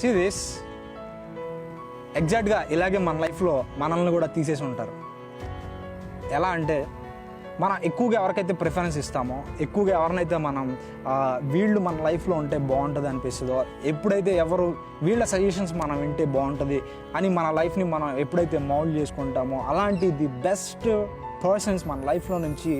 See this ఎగ్జాక్ట్గా ఇలాగే మన లైఫ్లో మనల్ని కూడా తీసేసి ఉంటారు. ఎలా అంటే మనం ఎక్కువగా ఎవరికైతే ప్రిఫరెన్స్ ఇస్తామో ఎక్కువగా ఎవరినైతే మనం వీళ్ళు మన లైఫ్లో ఉంటే బాగుంటుంది అనిపిస్తుందో ఎప్పుడైతే ఎవరు వీళ్ళ సజెషన్స్ మనం వింటే బాగుంటుంది అని మన లైఫ్ని మనం ఎప్పుడైతే మౌల్డ్ చేసుకుంటామో అలాంటి ది బెస్ట్ పర్సన్స్ మన లైఫ్లో నుంచి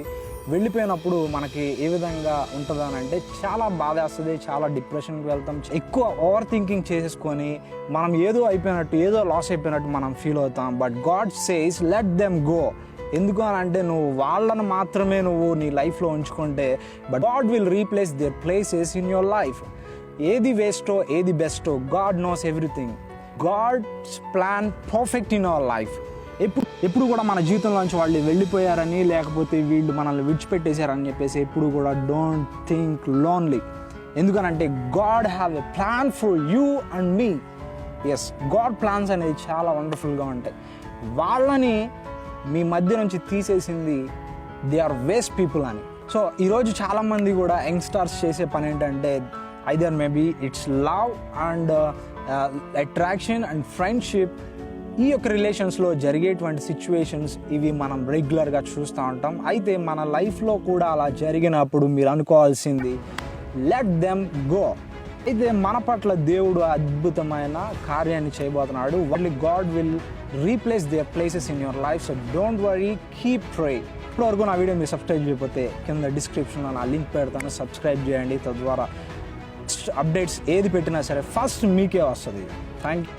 వెళ్ళిపోయినప్పుడు మనకి ఏ విధంగా ఉంటుంది అని అంటే చాలా బాధ వేస్తుంది చాలా డిప్రెషన్కి వెళ్తాం. ఎక్కువ ఓవర్ థింకింగ్ చేసేసుకొని మనం ఏదో అయిపోయినట్టు ఏదో లాస్ అయిపోయినట్టు మనం ఫీల్ అవుతాం. But God says let them go ఎందుకు అని అంటే నువ్వు వాళ్ళను మాత్రమే నువ్వు నీ లైఫ్లో ఉంచుకుంటే but God will replace there places in your life ఏది వేస్టో ఏది Bairstow God knows everything God's plan perfect in our life ఎప్పుడు ఎప్పుడు కూడా మన జీవితంలోంచి వాళ్ళు వెళ్ళిపోయారని లేకపోతే వీళ్ళు మనల్ని విడిచిపెట్టేశారని చెప్పేసి ఎప్పుడు కూడా డోంట్ థింక్ లోన్లీ ఎందుకనంటే God have a plan for you and me as God plans అనేది చాలా వండర్ఫుల్గా ఉంటాయి. వాళ్ళని మీ మధ్య నుంచి తీసేసింది దే ఆర్ వేస్ట్ పీపుల్ అని. సో ఈరోజు చాలామంది కూడా యంగ్స్టార్స్ చేసే పని ఏంటంటే either maybe it's love and attraction and friendship ఈ యొక్క రిలేషన్స్లో జరిగేటువంటి సిచ్యువేషన్స్ ఇవి మనం రెగ్యులర్గా చూస్తూ ఉంటాం. అయితే మన లైఫ్లో కూడా అలా జరిగినప్పుడు మీరు అనుకోవాల్సింది లెట్ దెమ్ గో అయితే మన పట్ల దేవుడు అద్భుతమైన కార్యాన్ని చేయబోతున్నాడు. Only God will replace they places in your life so don't worry keep try ఇప్పటివరకు నా వీడియో మీరు సబ్స్క్రైబ్ చేయకపోతే కింద డిస్క్రిప్షన్లో నా లింక్ పెడతాను. సబ్స్క్రైబ్ చేయండి. తద్వారా అప్డేట్స్ ఏది పెట్టినా సరే ఫస్ట్ మీకే వస్తుంది. Thank you